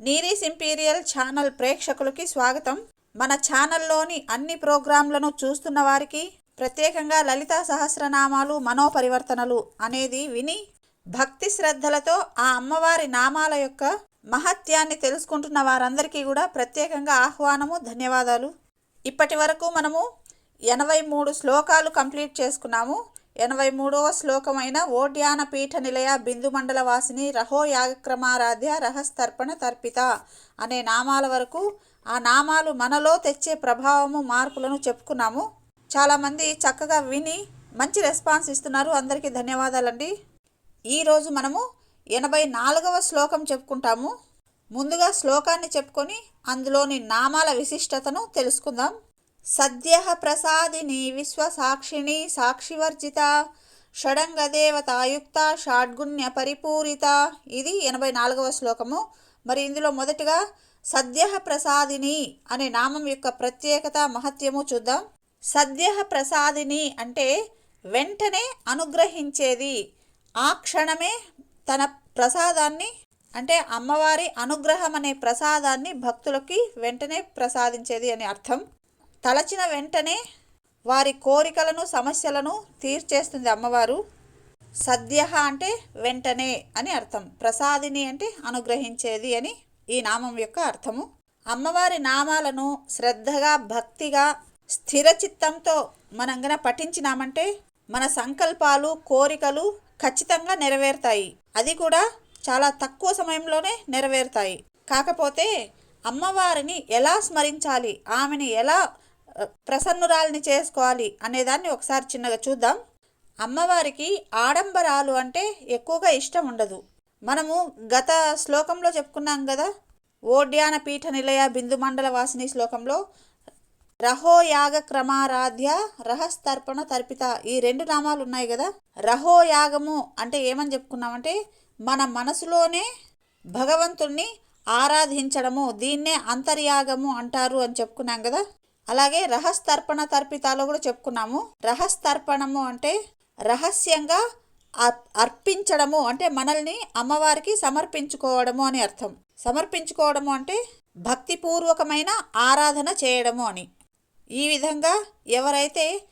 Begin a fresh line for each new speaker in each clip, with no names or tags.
నీరీస్ imperial channel ప్రేక్షకులకి స్వాగతం. మన ఛానల్లోని అన్ని ప్రోగ్రాంలను చూస్తున్న వారికి ప్రత్యేకంగా లలితా సహస్రనామాలు మనోపరివర్తనలు అనేది విని భక్తి శ్రద్ధలతో ఆ అమ్మవారి నామాల యొక్క మహత్యాన్ని తెలుసుకుంటున్న వారందరికీ కూడా ప్రత్యేకంగా ఆహ్వానము ధన్యవాదాలు. ఇప్పటి వరకు మనము ఎనభై మూడు శ్లోకాలు కంప్లీట్ చేసుకున్నాము. ఎనభై మూడవ శ్లోకమైన ఓడ్యాన పీఠ నిలయ బిందు మండల వాసిని రహో యాగక్రమారాధ్య రహస్తర్పణ తర్పిత అనే నామాల వరకు ఆ నామాలు మనలో తెచ్చే ప్రభావము మార్పులను చెప్పుకున్నాము. చాలామంది చక్కగా విని మంచి రెస్పాన్స్ ఇస్తున్నారు. అందరికీ ధన్యవాదాలండి. ఈరోజు మనము ఎనభై నాలుగవ శ్లోకం చెప్పుకుంటాము. ముందుగా శ్లోకాన్ని చెప్పుకొని అందులోని నామాల విశిష్టతను తెలుసుకుందాం. సద్య ప్రసాదిని విశ్వసాక్షిణి సాక్షివర్జిత షడంగదేవతాయుక్త షాడ్గుణ్య పరిపూరిత. ఇది ఎనభై నాలుగవ శ్లోకము. మరి ఇందులో మొదటిగా సద్య ప్రసాదిని అనే నామం యొక్క ప్రత్యేకత మహత్యము చూద్దాం. సద్య ప్రసాదిని అంటే వెంటనే అనుగ్రహించేది. ఆ క్షణమే తన ప్రసాదాన్ని అంటే అమ్మవారి అనుగ్రహం అనే ప్రసాదాన్ని భక్తులకి వెంటనే ప్రసాదించేది అని అర్థం. తలచిన వెంటనే వారి కోరికలను సమస్యలను తీర్చేస్తుంది అమ్మవారు. సద్య అంటే వెంటనే అని అర్థం. ప్రసాదిని అంటే అనుగ్రహించేది అని ఈ నామం యొక్క అర్థము. అమ్మవారి నామాలను శ్రద్ధగా భక్తిగా స్థిరచిత్తంతో మనం గన పఠించినామంటే మన సంకల్పాలు కోరికలు ఖచ్చితంగా నెరవేరుతాయి. అది కూడా చాలా తక్కువ సమయంలోనే నెరవేరుతాయి. కాకపోతే అమ్మవారిని ఎలా స్మరించాలి? ఆమెని ఎలా ప్రసన్నురాలిని చేసుకోవాలి అనేదాన్ని ఒకసారి చిన్నగా చూద్దాం. అమ్మవారికి ఆడంబరాలు అంటే ఎక్కువగా ఇష్టం ఉండదు. మనము గత శ్లోకంలో చెప్పుకున్నాం కదా ఓడ్యాన పీఠ నిలయ బిందు మండల వాసిని శ్లోకంలో రహోయాగ క్రమారాధ్య రహస్తర్పణ తర్పిత ఈ రెండు నామాలు ఉన్నాయి కదా. రహోయాగము అంటే ఏమని చెప్పుకున్నామంటే మన మనసులోనే భగవంతుణ్ణి ఆరాధించడము దీన్నే అంతర్యాగము అంటారు అని చెప్పుకున్నాం కదా. అలాగే రహస్తర్పణ తర్పితాలు కూడా చెప్పుకున్నాము. రహస్తర్పణము అంటే రహస్యంగా అర్- అర్పించడము అంటే మనల్ని అమ్మవారికి సమర్పించుకోవడము అని అర్థం. సమర్పించుకోవడము అంటే భక్తిపూర్వకమైన ఆరాధన చేయడము అని. ఈ విధంగా ఎవరైతే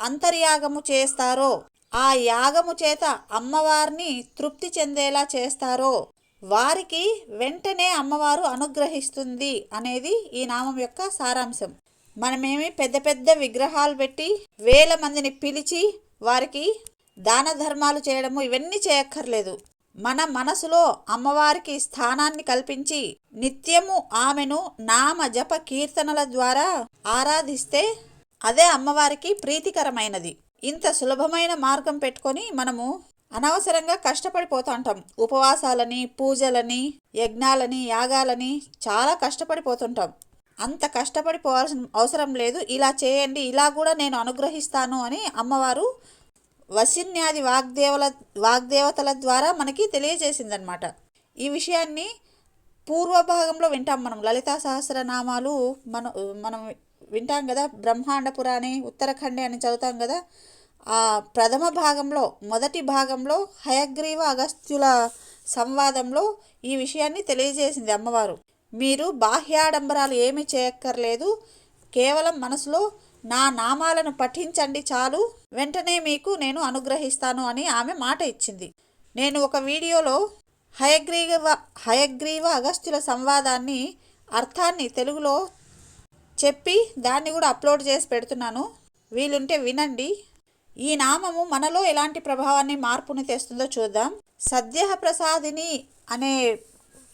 అంతర్యాగము చేస్తారో ఆ యాగము చేత అమ్మవారిని తృప్తి చెందేలా చేస్తారో వారికి వెంటనే అమ్మవారు అనుగ్రహిస్తుంది అనేది ఈ నామం యొక్క సారాంశం. మనమేమి పెద్ద పెద్ద విగ్రహాలు పెట్టి వేల మందిని పిలిచి వారికి దాన ధర్మాలు చేయడము ఇవన్నీ చేయక్కర్లేదు. మన మనసులో అమ్మవారికి స్థానాన్ని కల్పించి నిత్యము ఆమెను నామ జప కీర్తనల ద్వారా ఆరాధిస్తే అదే అమ్మవారికి ప్రీతికరమైనది. ఇంత సులభమైన మార్గం పెట్టుకొని మనము అనవసరంగా కష్టపడిపోతుంటాం ఉపవాసాలని పూజలని యజ్ఞాలని యాగాలని చాలా కష్టపడిపోతుంటాం అంత కష్టపడి పోవాల్సిన అవసరం లేదు. ఇలా చేయండి ఇలా కూడా నేను అనుగ్రహిస్తాను అని అమ్మవారు వసిన్యాది వాగ్దేవల వాగ్దేవతల ద్వారా మనకి తెలియజేసిందనమాట ఈ విషయాన్ని పూర్వ భాగంలో వింటాం మనం. లలితా సహస్రనామాలు మనం మనం వింటాం కదా బ్రహ్మాండ పురాణి ఉత్తరాఖండే అని చదువుతాం కదా. ఆ ప్రథమ భాగంలో మొదటి భాగంలో హయగ్రీవ అగస్త్యుల సంవాదంలో ఈ విషయాన్ని తెలియజేసింది అమ్మవారు. మీరు బాహ్యాడంబరాలు ఏమీ చేయక్కర్లేదు. కేవలం మనసులో నా నామాలను పఠించండి చాలు. వెంటనే మీకు నేను అనుగ్రహిస్తాను అని ఆమె మాట ఇచ్చింది. నేను ఒక వీడియోలో హయగ్రీవ హయగ్రీవ అగస్త్యుల సంవాదాన్ని అర్థాన్ని తెలుగులో చెప్పి దాన్ని కూడా అప్లోడ్ చేసి పెడుతున్నాను. వీలుంటే వినండి. ఈ నామము మనలో ఎలాంటి ప్రభావాన్ని మార్పుని తెస్తుందో చూద్దాం. సద్య ప్రసాదిని అనే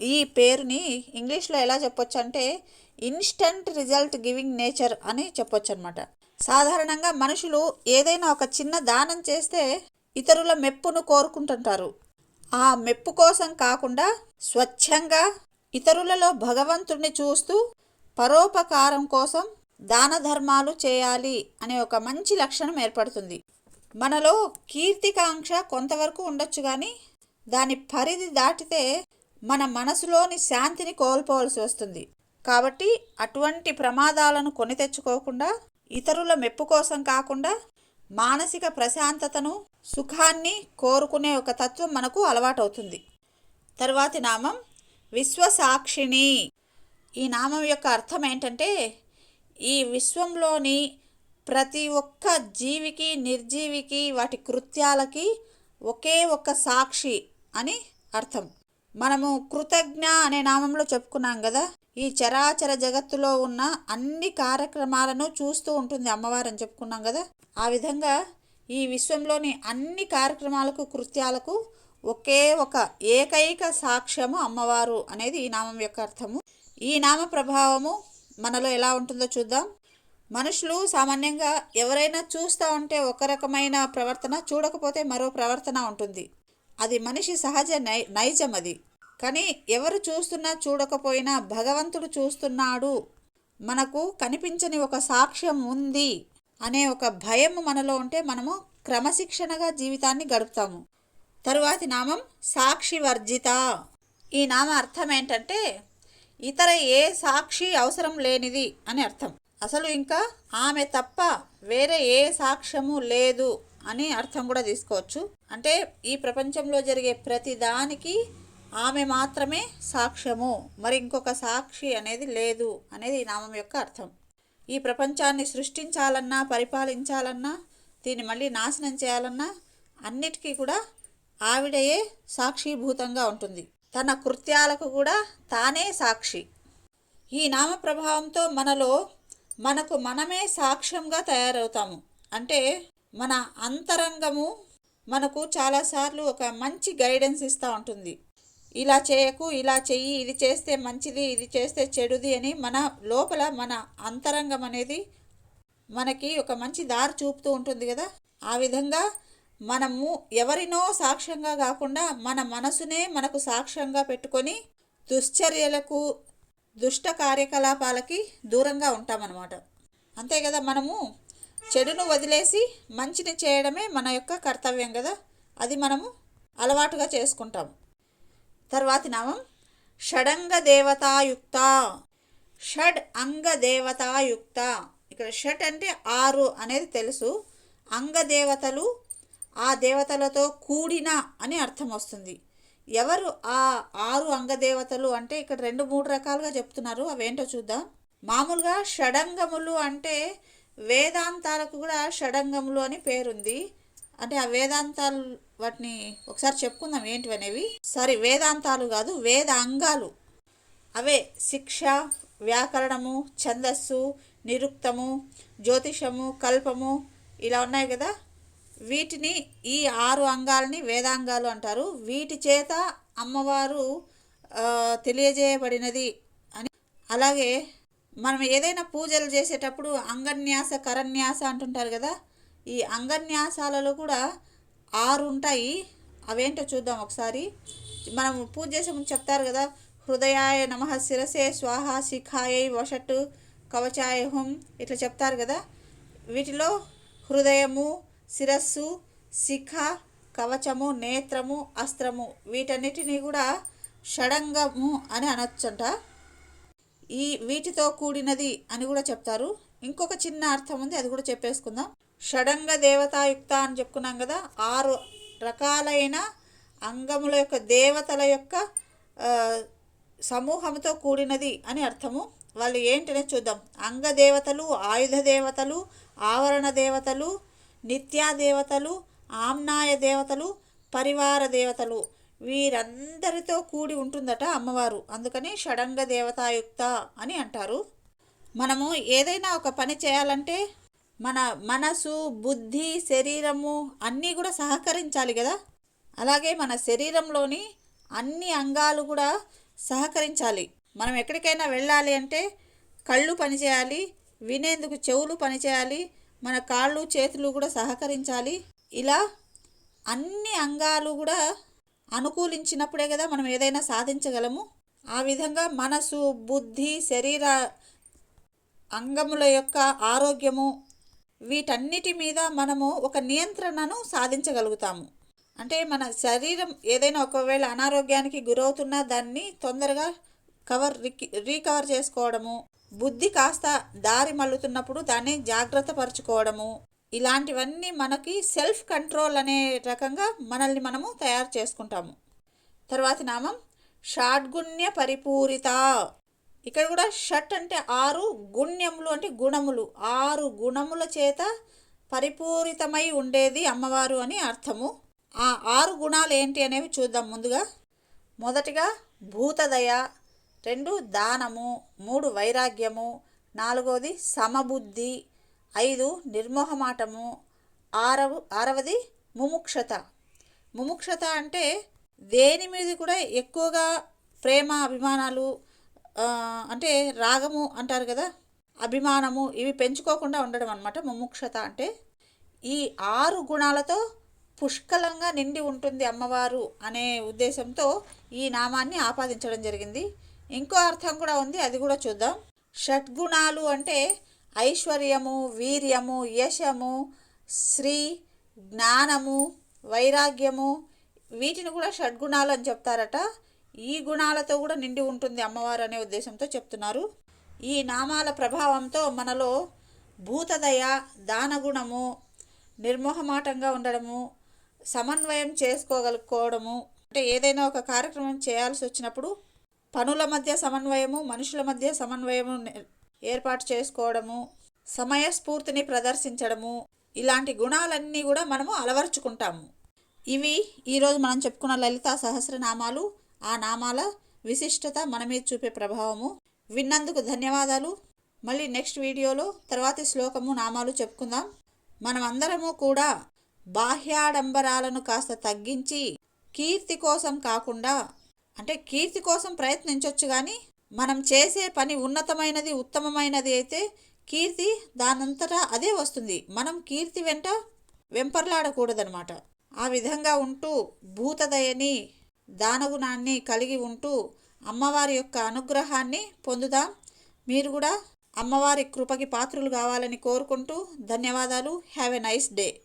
ఈ పేరుని ఇంగ్లీష్లో ఎలా చెప్పొచ్చు అంటే ఇన్స్టంట్ రిజల్ట్ గివింగ్ నేచర్ అని చెప్పొచ్చు అనమాట సాధారణంగా మనుషులు ఏదైనా ఒక చిన్న దానం చేస్తే ఇతరుల మెప్పును కోరుకుంటుంటారు. ఆ మెప్పు కోసం కాకుండా స్వచ్ఛంగా ఇతరులలో భగవంతుణ్ణి చూస్తూ పరోపకారం కోసం దాన ధర్మాలు చేయాలి అనే ఒక మంచి లక్షణం ఏర్పడుతుంది. మనలో కీర్తికాంక్ష కొంతవరకు ఉండొచ్చు కానీ దాని పరిధి దాటితే మన మనసులోని శాంతిని కోల్పోవలసి వస్తుంది. కాబట్టి అటువంటి ప్రమాదాలను కొని తెచ్చుకోకుండా ఇతరుల మెప్పు కోసం కాకుండా మానసిక ప్రశాంతతను సుఖాన్ని కోరుకునే ఒక తత్వం మనకు అలవాటవుతుంది. తరువాతి నామం విశ్వసాక్షిణి. ఈ నామం యొక్క అర్థం ఏంటంటే ఈ విశ్వంలోని ప్రతి ఒక్క జీవికి నిర్జీవికి వాటి కృత్యాలకి ఒకే ఒక్క సాక్షి అని అర్థం. మనము కృతజ్ఞ అనే నామంలో చెప్పుకున్నాం కదా. ఈ చరాచర జగత్తులో ఉన్న అన్ని కార్యక్రమాలను చూస్తూ ఉంటుంది అమ్మవారు అని చెప్పుకున్నాం కదా. ఆ విధంగా ఈ విశ్వంలోని అన్ని కార్యక్రమాలకు కృత్యాలకు ఒకే ఒక ఏకైక సాక్ష్యము అమ్మవారు అనేది ఈ నామం యొక్క అర్థము. ఈ నామ ప్రభావము మనలో ఎలా ఉంటుందో చూద్దాం. మనుషులు సామాన్యంగా ఎవరైనా చూస్తూ ఉంటే ఒక రకమైన ప్రవర్తన చూడకపోతే మరో ప్రవర్తన ఉంటుంది. అది మనిషి సహజ నై నైజం అది. కానీ ఎవరు చూస్తున్నా చూడకపోయినా భగవంతుడు చూస్తున్నాడు. మనకు కనిపించని ఒక సాక్ష్యం ఉంది అనే ఒక భయం మనలో ఉంటే మనము క్రమశిక్షణగా జీవితాన్ని గడుపుతాము. తరువాతి నామం సాక్షి వర్జిత ఈ నామ అర్థం ఏంటంటే ఇతర ఏ సాక్షి అవసరం లేనిది అని అర్థం. అసలు ఇంకా ఆమె తప్ప వేరే ఏ సాక్ష్యము లేదు. అని అర్థం కూడా తీసుకోవచ్చు. అంటే ఈ ప్రపంచంలో జరిగే ప్రతి దానికి ఆమె మాత్రమే సాక్ష్యము. మరి ఇంకొక సాక్షి అనేది లేదు అనేది ఈ నామం యొక్క అర్థం. ఈ ప్రపంచాన్ని సృష్టించాలన్నా పరిపాలించాలన్నా దీన్ని మళ్ళీ నాశనం చేయాలన్నా అన్నిటికీ కూడా ఆవిడయే సాక్షిభూతంగా ఉంటుంది. తన కృత్యాలకు కూడా తానే సాక్షి. ఈ నామ ప్రభావంతో మనలో మనకు మనమే సాక్ష్యంగా తయారవుతాము. అంటే మన అంతరంగము మనకు చాలాసార్లు ఒక మంచి గైడెన్స్ ఇస్తూ ఉంటుంది. ఇలా చేయకు ఇలా చెయ్యి ఇది చేస్తే మంచిది ఇది చేస్తే చెడుది అని మన లోపల మన అంతరంగం అనేది మనకి ఒక మంచి దారి చూపుతూ ఉంటుంది కదా. ఆ విధంగా మనము ఎవరినో సాక్ష్యంగా కాకుండా మన మనసునే మనకు సాక్ష్యంగా పెట్టుకొని దుశ్చర్యలకు దుష్ట కార్యకలాపాలకి దూరంగా ఉంటామన్నమాట. అంతే కదా మనము? చెడును వదిలేసి మంచిని చేయడమే మన యొక్క కర్తవ్యం కదా అది మనము అలవాటుగా చేసుకుంటాం. తర్వాతి నామం షడంగ దేవతాయుక్త షడ్ అంగ దేవతాయుక్త ఇక్కడ షట్ అంటే ఆరు అనేది తెలుసు. అంగ దేవతలు ఆ దేవతలతో కూడిన అని అర్థం వస్తుంది. ఎవరు ఆ ఆరు అంగదేవతలు అంటే ఇక్కడ రెండు మూడు రకాలుగా చెప్తున్నారు. అవేంటో చూద్దాం. మామూలుగా షడంగములు అంటే వేదాంతాలకు కూడా షడంగములు అని పేరుంది. అంటే ఆ వేదాంతాలు వాటిని ఒకసారి చెప్పుకుందాం ఏంటివి అనేవి సారీ వేదాంతాలు కాదు వేద అంగాలు అవే శిక్ష వ్యాకరణము ఛందస్సు నిరుక్తము జ్యోతిషము కల్పము ఇలా ఉన్నాయి కదా. వీటిని ఈ ఆరు అంగాలని వేదాంగాలు అంటారు. వీటి చేత అమ్మవారు తెలియజేయబడినది అని. అలాగే మనం ఏదైనా పూజలు చేసేటప్పుడు అంగన్యాస కరన్యాస అంటుంటారు కదా ఈ అంగన్యాసాలలో కూడా ఆరు ఉంటాయి. అవేంటో చూద్దాం ఒకసారి. మనం పూజ చేసే ముందు చెప్తారు కదా హృదయాయ నమ శిరసే స్వాహ శిఖాయ వషట్టు కవచాయ హుం ఇట్లా చెప్తారు కదా. వీటిలో హృదయము శిరస్సు శిఖ కవచము నేత్రము అస్త్రము వీటన్నిటినీ కూడా షడంగము అని అనొచ్చంట. ఈ వీటితో కూడినది అని కూడా చెప్తారు. ఇంకొక చిన్న అర్థం ఉంది అది కూడా చెప్పేసుకుందాం. షడంగ దేవతాయుక్త అని చెప్పుకున్నాం కదా ఆరు రకాలైన అంగముల యొక్క దేవతల యొక్క సమూహంతో కూడినది అని అర్థము. వాళ్ళు ఏంటనే చూద్దాం. అంగ దేవతలు ఆయుధ దేవతలు ఆవరణ దేవతలు నిత్యా దేవతలు ఆమ్నాయ దేవతలు పరివార దేవతలు. వీరందరితో కూడి ఉంటుందట అమ్మవారు. అందుకని షడంగ దేవతాయుక్త అని అంటారు. మనము ఏదైనా ఒక పని చేయాలంటే మన మనసు బుద్ధి శరీరము అన్నీ కూడా సహకరించాలి కదా. అలాగే మన శరీరంలోని అన్ని అంగాలు కూడా సహకరించాలి. మనం ఎక్కడికైనా వెళ్ళాలి అంటే కళ్ళు పనిచేయాలి వినేందుకు చెవులు పనిచేయాలి మన కాళ్ళు చేతులు కూడా సహకరించాలి. ఇలా అన్ని అంగాలు కూడా అనుకూలించినప్పుడే కదా మనం ఏదైనా సాధించగలము? ఆ విధంగా మనసు బుద్ధి శరీర అంగముల యొక్క ఆరోగ్యము వీటన్నిటి మీద మనము ఒక నియంత్రణను సాధించగలుగుతాము. అంటే మన శరీరం ఏదైనా ఒకవేళ అనారోగ్యానికి గురవుతున్నా దాన్ని తొందరగా కవర్ రీకవర్ చేసుకోవడము బుద్ధి కాస్త దారి మల్లుతున్నప్పుడు దాన్ని జాగ్రత్త పరచుకోవడము ఇలాంటివన్నీ మనకి సెల్ఫ్ కంట్రోల్ అనే రకంగా మనల్ని మనము తయారు చేసుకుంటాము. తర్వాతి నామం షాడ్గుణ్య పరిపూరిత. ఇక్కడ కూడా షట్ అంటే ఆరు గుణ్యములు అంటే గుణములు. ఆరు గుణముల చేత పరిపూరితమై ఉండేది అమ్మవారు అని అర్థము. ఆ ఆరు గుణాలు ఏంటి అనేవి చూద్దాం ముందుగా. మొదటిగా భూతదయ రెండు దానము మూడు వైరాగ్యము నాలుగవది సమబుద్ధి ఐదు నిర్మోహమాటము ఆరవ ఆరవది ముముక్షత. ముముక్షత అంటే దేని మీద కూడా ఎక్కువగా ప్రేమ అభిమానాలు అంటే రాగము అంటారు కదా అభిమానము ఇవి పెంచుకోకుండా ఉండడం అనమాట ముముక్షత అంటే ఈ ఆరు గుణాలతో పుష్కలంగా నిండి ఉంటుంది అమ్మవారు అనే ఉద్దేశంతో ఈ నామాన్ని ఆపాదించడం జరిగింది. ఇంకో అర్థం కూడా ఉంది అది కూడా చూద్దాం. షడ్గుణాలు అంటే ఐశ్వర్యము వీర్యము యశము శ్రీ జ్ఞానము వైరాగ్యము వీటిని కూడా షడ్గుణాలు అని చెప్తారట. ఈ గుణాలతో కూడా నిండి ఉంటుంది అమ్మవారు అనే ఉద్దేశంతో చెప్తున్నారు. ఈ నామాల ప్రభావంతో మనలో భూతదయ దానగుణము నిర్మోహమాటంగా ఉండడము సమన్వయం చేసుకోగలుకోవడము అంటే ఏదైనా ఒక కార్యక్రమం చేయాల్సి వచ్చినప్పుడు పనుల మధ్య సమన్వయము మనుషుల మధ్య సమన్వయము ఏర్పాటు చేసుకోవడము సమయస్ఫూర్తిని ప్రదర్శించడము ఇలాంటి గుణాలన్నీ కూడా మనము అలవర్చుకుంటాము. ఇవి ఈరోజు మనం చెప్పుకున్న లలితా సహస్రనామాలు. ఆ నామాల విశిష్టత మన మీద చూపే ప్రభావము. విన్నందుకు ధన్యవాదాలు. మళ్ళీ నెక్స్ట్ వీడియోలో తర్వాతి శ్లోకము నామాలు చెప్పుకుందాం. మనమందరము కూడా బాహ్యాడంబరాలను కాస్త తగ్గించి కీర్తి కోసం కాకుండా అంటే కీర్తి కోసం ప్రయత్నించవచ్చు కానీ మనం చేసే పని ఉన్నతమైనది ఉత్తమమైనది అయితే కీర్తి దానంతటా అదే వస్తుంది. మనం కీర్తి వెంట వెంపర్లాడకూడదనమాట ఆ విధంగా ఉంటూ భూతదయని దానగుణాన్ని కలిగి ఉంటూ అమ్మవారి యొక్క అనుగ్రహాన్ని పొందుదాం. మీరు కూడా అమ్మవారి కృపకి పాత్రులు కావాలని కోరుకుంటూ ధన్యవాదాలు. Have a nice day.